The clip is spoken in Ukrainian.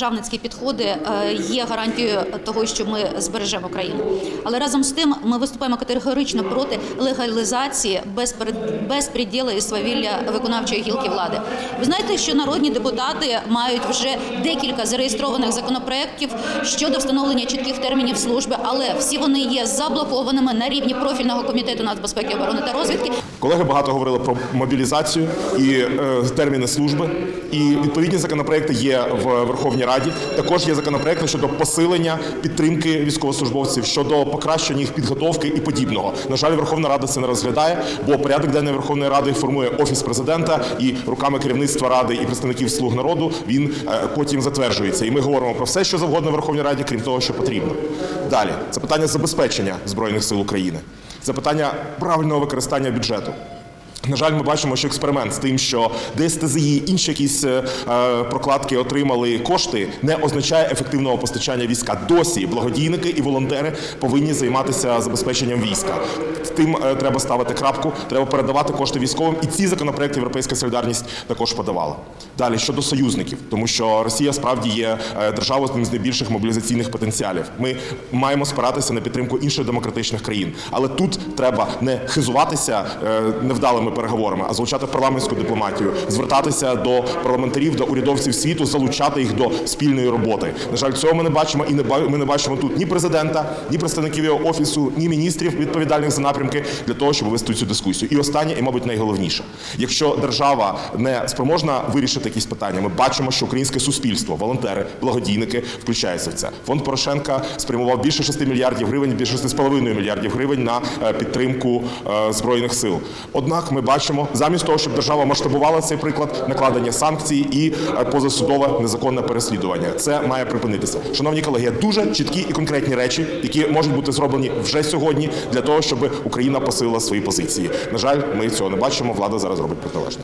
Державницькі підходи е, є гарантією того, що ми збережемо країну. Але разом з тим ми виступаємо категорично проти легалізації безпер- безпреділу і свавілля виконавчої гілки влади. Ви знаєте, що народні депутати мають вже декілька зареєстрованих законопроєктів щодо встановлення чітких термінів служби, але всі вони є заблокованими на рівні профільного комітету нацбезпеки, оборони та розвідки. Колеги багато говорили про мобілізацію і е, терміни служби. І відповідні законопроекти є в Верховній Раді. Також є законопроекти щодо посилення підтримки військовослужбовців, щодо покращення їх підготовки і подібного. На жаль, Верховна Рада це не розглядає, бо порядок денний Верховної Ради формує офіс президента і руками керівництва ради і представників слуг народу він е, потім затверджується. І ми говоримо про все, що завгодно в Верховній Раді, крім того, що потрібно. Далі це питання забезпечення збройних сил України. Це питання правильного використання бюджету. На жаль, ми бачимо, що експеримент з тим, що ДСТЗІ, інші якісь е, е, прокладки отримали кошти, не означає ефективного постачання війська. Досі благодійники і волонтери повинні займатися забезпеченням війська. Тим е, треба ставити крапку, треба передавати кошти військовим. І ці законопроекти Європейська солідарність також подавала. Далі щодо союзників, тому що Росія справді є державою з одним з найбільших мобілізаційних потенціалів. Ми маємо спиратися на підтримку інших демократичних країн, але тут треба не хизуватися е, невдалими переговорами, а залучати парламентську дипломатію, звертатися до парламентарів, до урядовців світу, залучати їх до спільної роботи. На жаль, цього ми не бачимо, і не ми не бачимо тут ні президента, ні представників його офісу, ні міністрів відповідальних за напрямки для того, щоб вести цю дискусію. І останнє, і мабуть, найголовніше, якщо держава не спроможна вирішити якісь питання, ми бачимо, що українське суспільство, волонтери, благодійники включаються в це. Фонд Порошенка спрямував більше 6 мільярдів гривень, більше 6,5 мільярдів гривень на е, підтримку е, збройних сил. Однак ми бачимо, замість того, щоб держава масштабувала цей приклад, накладення санкцій і е, позасудове незаконне переслідування. Це має припинитися. Шановні колеги, дуже чіткі і конкретні речі, які можуть бути зроблені вже сьогодні для того, щоб Україна посилила свої позиції. На жаль, ми цього не бачимо. Влада зараз робить протилежне.